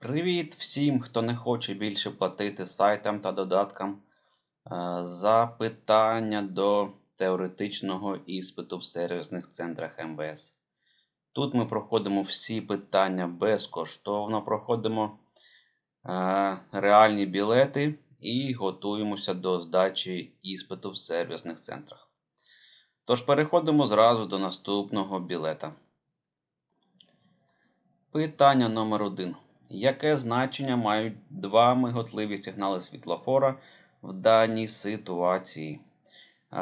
Привіт всім, хто не хоче більше платити сайтам та додаткам. Е, Запитання до теоретичного іспиту в сервісних центрах МВС. Тут ми проходимо всі питання безкоштовно, проходимо е, реальні білети і готуємося до здачі іспиту в сервісних центрах. Тож переходимо зразу до наступного білета. Питання номер 1. Яке значення мають два миготливі сигнали світлофора в даній ситуації?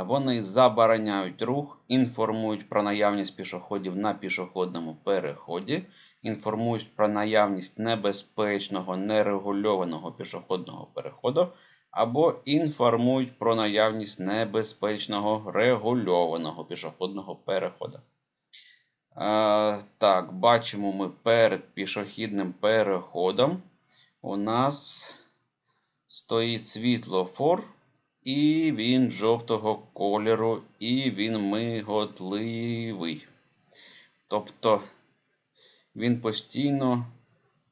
Вони забороняють рух, інформують про наявність пішоходів на пішохідному переході, інформують про наявність небезпечного нерегульованого пішохідного переходу, або інформують про наявність небезпечного регульованого пішохідного переходу. Так, бачимо ми перед пішохідним переходом. У нас стоїть світлофор, і він жовтого кольору, і він миготливий. Тобто він постійно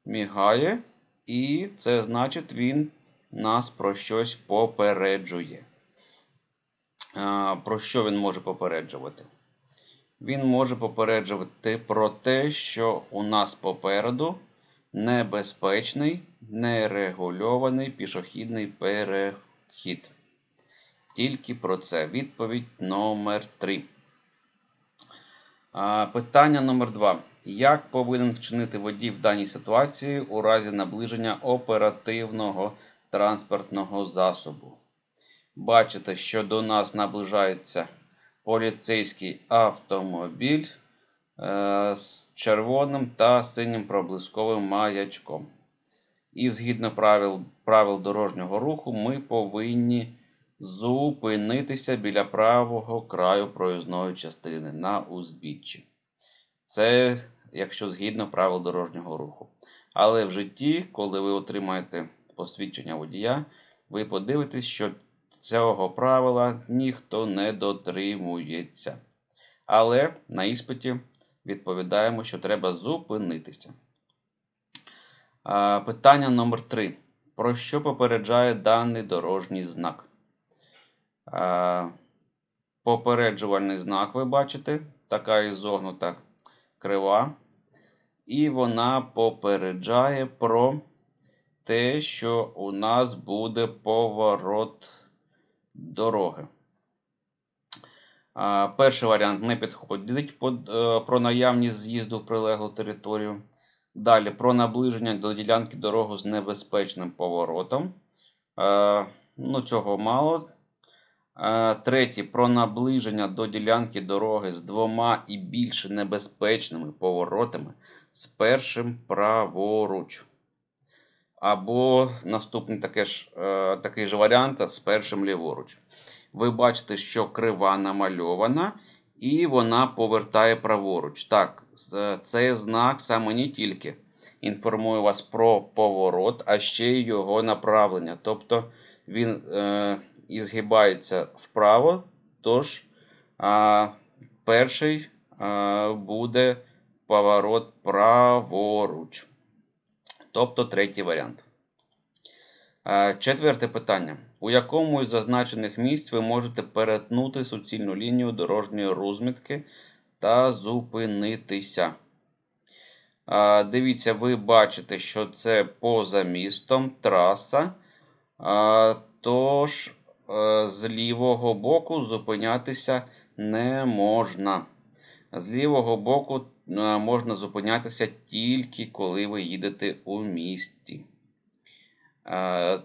мігає, і це значить, він нас про щось попереджує. Про що він може попереджувати? Він може попереджувати про те, що у нас попереду небезпечний, нерегульований пішохідний перехід. Тільки про це. Відповідь номер 3. Питання номер 2. Як повинен вчинити водій в даній ситуації у разі наближення оперативного транспортного засобу? Бачите, що до нас наближається поліцейський автомобіль е, з червоним та синім проблисковим маячком. І згідно правил, правил дорожнього руху, ми повинні зупинитися біля правого краю проїзної частини на узбіччі. Це якщо згідно правил дорожнього руху. Але в житті, коли ви отримаєте посвідчення водія, ви подивитесь, що цього правила ніхто не дотримується. Але на іспиті відповідаємо, що треба зупинитися. Питання номер 3. Про що попереджає даний дорожній знак? Попереджувальний знак, ви бачите, така ізогнута крива. І вона попереджає про те, що у нас буде поворот дороги. Перший варіант не підходить е, про наявність з'їзду в прилеглу територію. Далі про наближення до ділянки дороги з небезпечним поворотом. Е, Ну, цього мало. Е, Третє про наближення до ділянки дороги з двома і більше небезпечними поворотами з першим праворуч. Або наступний таке ж, е, такий же варіант з першим ліворуч. Ви бачите, що крива намальована, і вона повертає праворуч. Так, цей знак саме не тільки інформує вас про поворот, а ще й його направлення. Тобто він е, і згибається вправо, тож а, перший а, буде поворот праворуч. Тобто третій варіант. Е, Четверте питання. У якому із зазначених місць ви можете перетнути суцільну лінію дорожньої розмітки та зупинитися? Е, Дивіться, ви бачите, що це поза містом траса. Е, Тож з лівого боку зупинятися не можна. З лівого боку можна зупинятися тільки коли ви їдете у місті.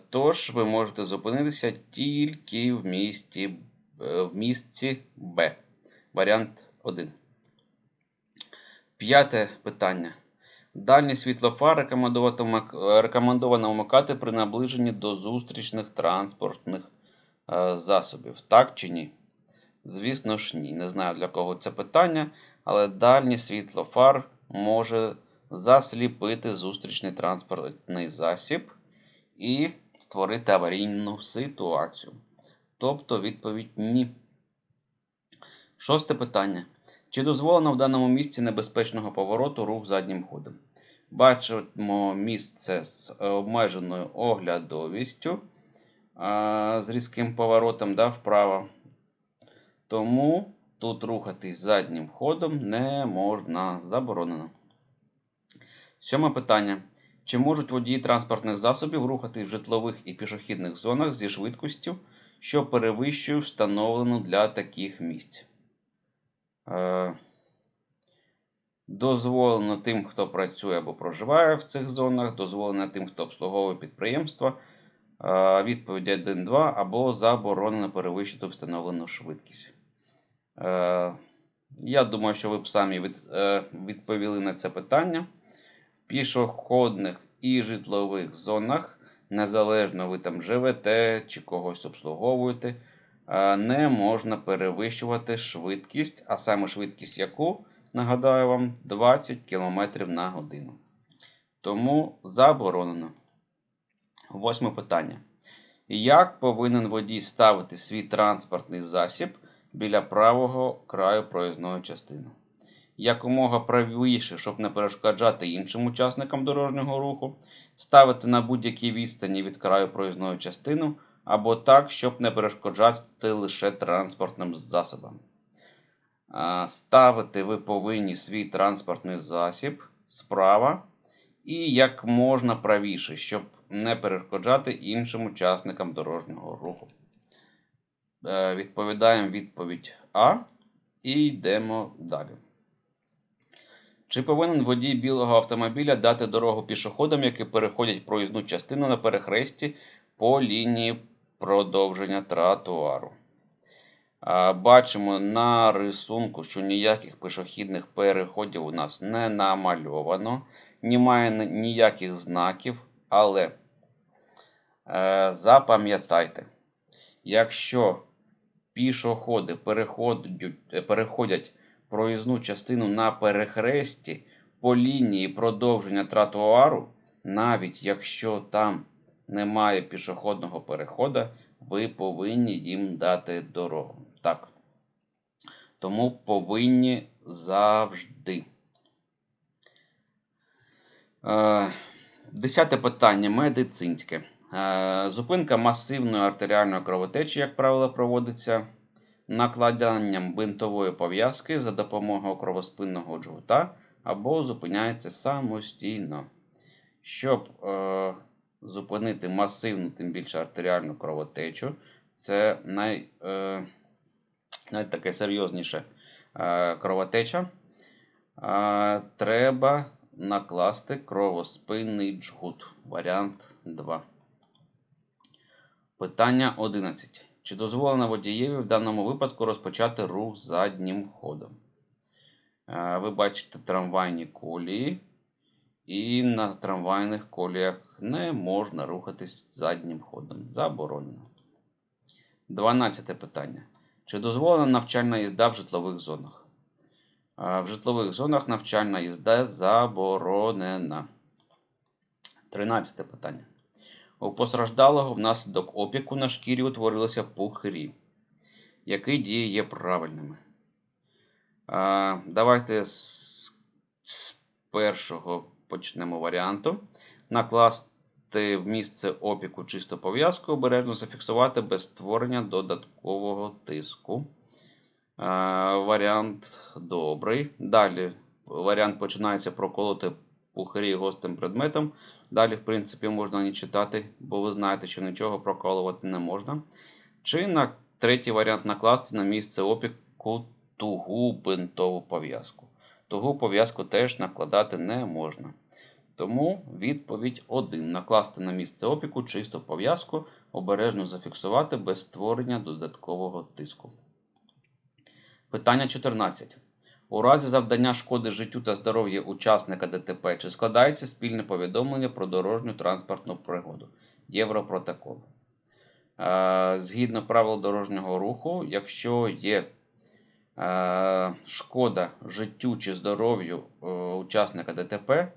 Тож ви можете зупинитися тільки в місті, е, в місці Б. Варіант 1. П'яте питання. Дальні світлофар рекомендовано вмикати при наближенні до зустрічних транспортних е, засобів. Так чи ні? Звісно ж, ні. Не знаю для кого це питання, але дальній світлофар може засліпити зустрічний транспортний засіб і створити аварійну ситуацію. Тобто відповідь ні. Шосте питання. Чи дозволено в даному місці небезпечного повороту рух заднім ходом? Бачимо місце з обмеженою оглядовістю, з різким поворотом да, вправо. Тому тут рухатись заднім ходом не можна, заборонено. Сьоме питання. Чи можуть водії транспортних засобів рухати в житлових і пішохідних зонах зі швидкістю, що перевищує встановлену для таких місць? Е, Дозволено тим, хто працює або проживає в цих зонах, дозволено тим, хто обслуговує підприємства. Е, Відповідь 1-2 або заборонено перевищити встановлену швидкість. Е, Я думаю, що ви б самі е, відповіли на це питання. В пішохідних і житлових зонах, незалежно ви там живете чи когось обслуговуєте, е, не можна перевищувати швидкість, а саме швидкість яку, нагадаю вам, 20 км на годину. Тому заборонено. Восьме питання. Як повинен водій ставити свій транспортний засіб біля правого краю проїзної частини? Якомога правіше, щоб не перешкоджати іншим учасникам дорожнього руху, ставити на будь-якій відстані від краю проїзної частини, або так, щоб не перешкоджати лише транспортним засобам. Ставити ви повинні свій транспортний засіб справа і як можна правіше, щоб не перешкоджати іншим учасникам дорожнього руху. Е, Відповідаємо відповідь А і йдемо далі. Чи повинен водій білого автомобіля дати дорогу пішоходам, які переходять проїзну частину на перехресті по лінії продовження тротуару? Бачимо на рисунку, що ніяких пішохідних переходів у нас не намальовано, немає ніяких знаків, але е, запам'ятайте, якщо пішоходи переходять, е, переходять проїзну частину на перехресті по лінії продовження тротуару, навіть якщо там немає пішохідного переходу, ви повинні їм дати дорогу. Так. Тому повинні завжди. Е, Десяте питання медицинське. Е, Зупинка масивної артеріальної кровотечі, як правило, проводиться накладанням бинтової пов'язки за допомогою кровоспинного джгута або зупиняється самостійно. Щоб е, зупинити масивну, тим більше артеріальну кровотечу, це най, е, навіть таке серйозніше е, кровотеча, е, треба накласти кровоспинний джгут. Варіант 2. Питання 11. Чи дозволено водієві в даному випадку розпочати рух заднім ходом? Е, Ви бачите трамвайні колії, і на трамвайних коліях не можна рухатись заднім ходом. Заборонено. 12 питання. Чи дозволена навчальна їзда в житлових зонах? Е, В житлових зонах навчальна їзда заборонена. 13 питання. У постраждалого внаслідок опіку на шкірі утворилися пухирі. Які дії є правильними? А, давайте з, з першого почнемо варіанту. Накласти в місце опіку чисту пов'язку, обережно зафіксувати без створення додаткового тиску. А, варіант добрий. Далі варіант починається проколоти пухирі гострим предметом. Далі, в принципі, можна не читати, бо ви знаєте, що нічого проколувати не можна. Чи на третій варіант накласти на місце опіку тугу бинтову пов'язку. Тугу пов'язку теж накладати не можна. Тому відповідь 1. Накласти на місце опіку чисту пов'язку, обережно зафіксувати без створення додаткового тиску. Питання 14. У разі завдання шкоди життю та здоров'ю учасника ДТП чи складається спільне повідомлення про дорожню транспортну пригоду Європротокол. Е, Згідно правил дорожнього руху, якщо є е, шкода життю чи здоров'ю е, учасника ДТП,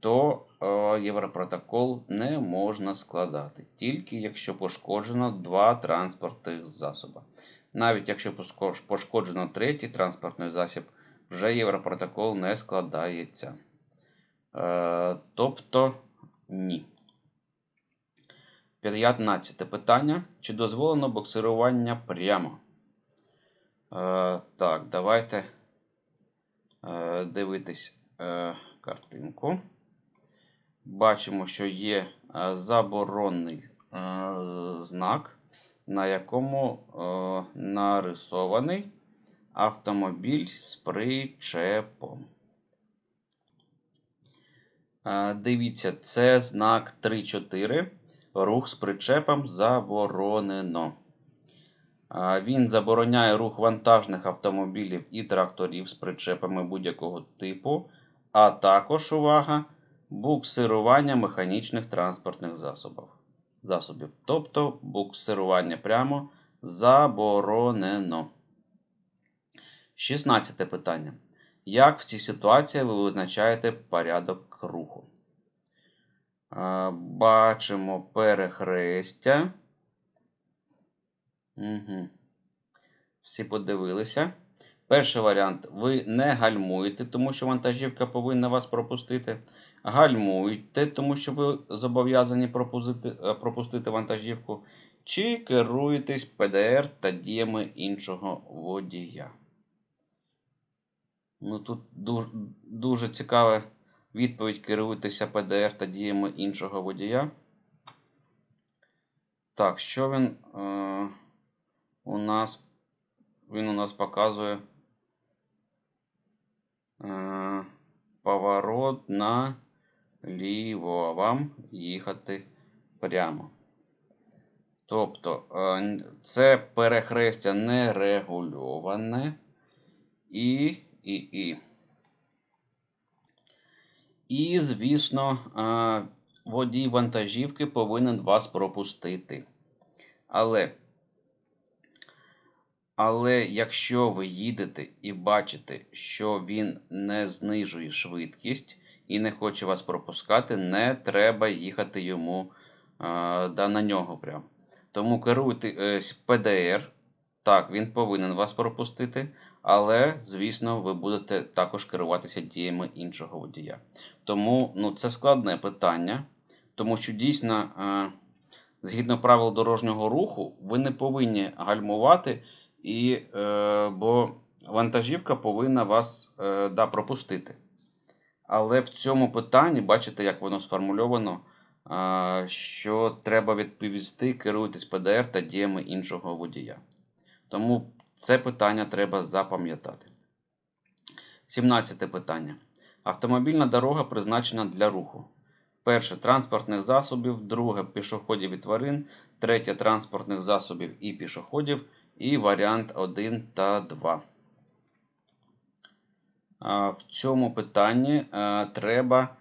то Європротокол не можна складати, тільки якщо пошкоджено два транспортних засоби. Навіть якщо пошкоджено третій транспортний засіб, вже Європротокол не складається. Е, тобто ні. 15 питання. Чи дозволено боксирування прямо? Е, так, давайте е, дивитись е, картинку. Бачимо, що є е, заборонний е, знак, на якому е, нарисований автомобіль з причепом. Е, Дивіться, це знак 3.4. Рух з причепом заборонено. Е, Він забороняє рух вантажних автомобілів і тракторів з причепами будь-якого типу, а також увага, буксирування механічних транспортних засобів. засобів. Тобто буксирування прямо заборонено. 16 питання. Як в цій ситуації ви визначаєте порядок руху? Бачимо перехрестя. Угу. Всі подивилися. Перший варіант. Ви не гальмуєте, тому що вантажівка повинна вас пропустити. Гальмуйте, тому що ви зобов'язані е, пропустити вантажівку. Чи керуєтесь ПДР та діями іншого водія. Ну, тут дуже, дуже цікава відповідь керуйтеся ПДР та діями іншого водія. Так, що він е, у нас він у нас показує е, поворот на ліво, а вам їхати прямо. Тобто, е, це перехрестя нерегульоване і, і, і. І, звісно, е, водій вантажівки повинен вас пропустити. Але, але якщо ви їдете і бачите, що він не знижує швидкість і не хоче вас пропускати, не треба їхати йому е, да, на нього прямо. Тому керуйтесь ПДР. Так, він повинен вас пропустити, але, звісно, ви будете також керуватися діями іншого водія. Тому ну, це складне питання, тому що дійсно, е, згідно правил дорожнього руху, ви не повинні гальмувати, і, е, бо вантажівка повинна вас е, да, пропустити. Але в цьому питанні, бачите, як воно сформульовано, що треба відповісти, керуйтесь ПДР та діями іншого водія. Тому це питання треба запам'ятати. 17 питання. Автомобільна дорога призначена для руху. Перше транспортних засобів, друге пішоходів і тварин, третє транспортних засобів і пішоходів, і варіант 1 та 2. В цьому питанні треба,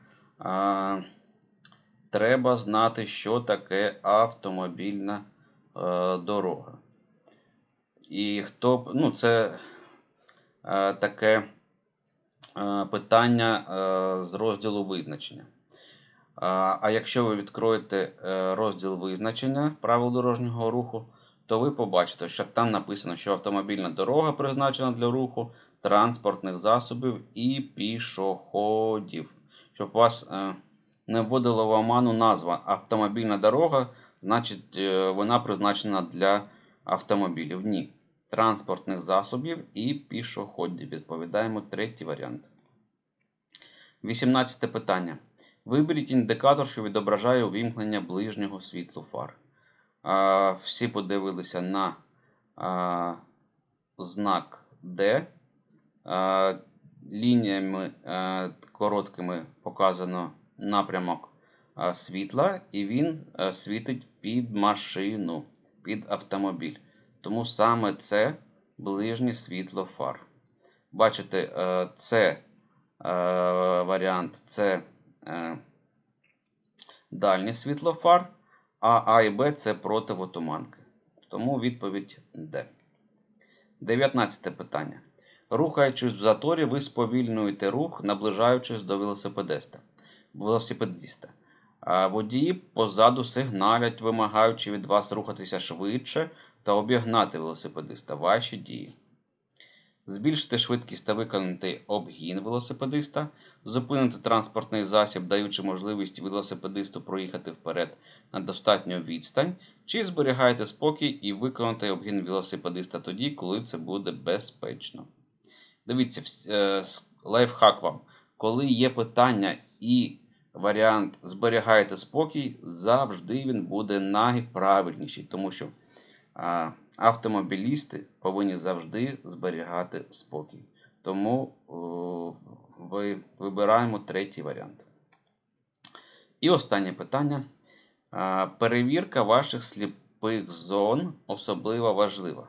треба знати, що таке автомобільна дорога. І хто ну, це е, таке е, питання е, з розділу визначення. А, а якщо ви відкроєте е, розділ визначення правил дорожнього руху, то ви побачите, що там написано, що автомобільна дорога призначена для руху транспортних засобів і пішоходів. Щоб вас е, не вводила в оману назва автомобільна дорога, значить е, вона призначена для автомобілів. Ні. Транспортних засобів і пішоходів. Відповідаємо третій варіант. 18 питання. Виберіть індикатор, що відображає увімкнення ближнього світлу фар. А, всі подивилися на а, знак D. А, лініями а, короткими показано напрямок а, світла, і він а, світить під машину, під автомобіль. Тому саме це ближнє світло фар. Бачите, е, це е, варіант це е, дальнє світло фар, а А і Б це противотуманки. Тому відповідь Д. 19 питання. Рухаючись в заторі, ви сповільнюєте рух, наближаючись до велосипедиста. велосипедиста. А Водії позаду сигналять, вимагаючи від вас рухатися швидше та обігнати велосипедиста. Ваші дії. збільшити швидкість та виконати обгін велосипедиста, зупинити транспортний засіб, даючи можливість велосипедисту проїхати вперед на достатню відстань, чи зберігаєте спокій і виконати обгін велосипедиста тоді, коли це буде безпечно. Дивіться, е, лайфхак вам. Коли є питання і варіант зберігаєте спокій, завжди він буде найправильніший, тому що а, автомобілісти повинні завжди зберігати спокій. Тому ви, вибираємо третій варіант. І останнє питання. А, Перевірка ваших сліпих зон особливо важлива.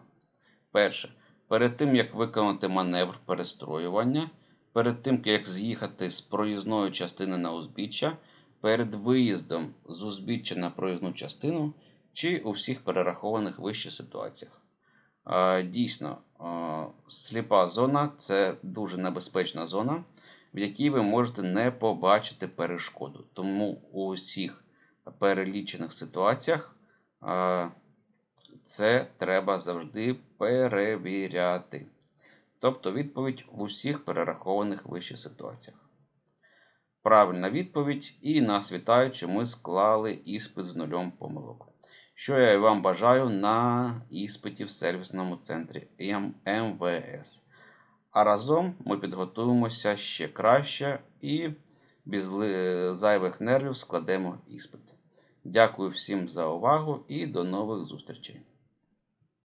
Перше. Перед тим, як виконати маневр перестроювання, перед тим, як з'їхати з проїзної частини на узбіччя, перед виїздом з узбіччя на проїзну частину чи у всіх перерахованих вище ситуаціях. Дійсно, сліпа зона це дуже небезпечна зона, в якій ви можете не побачити перешкоду. Тому у всіх перелічених ситуаціях це треба завжди перевіряти. Тобто відповідь в усіх перерахованих вище ситуаціях. Правильна відповідь, і нас вітають, що ми склали іспит з нульом помилок. Що я вам бажаю на іспиті в сервісному центрі МВС. А разом ми підготуємося ще краще і без зайвих нервів складемо іспит. Дякую всім за увагу і до нових зустрічей!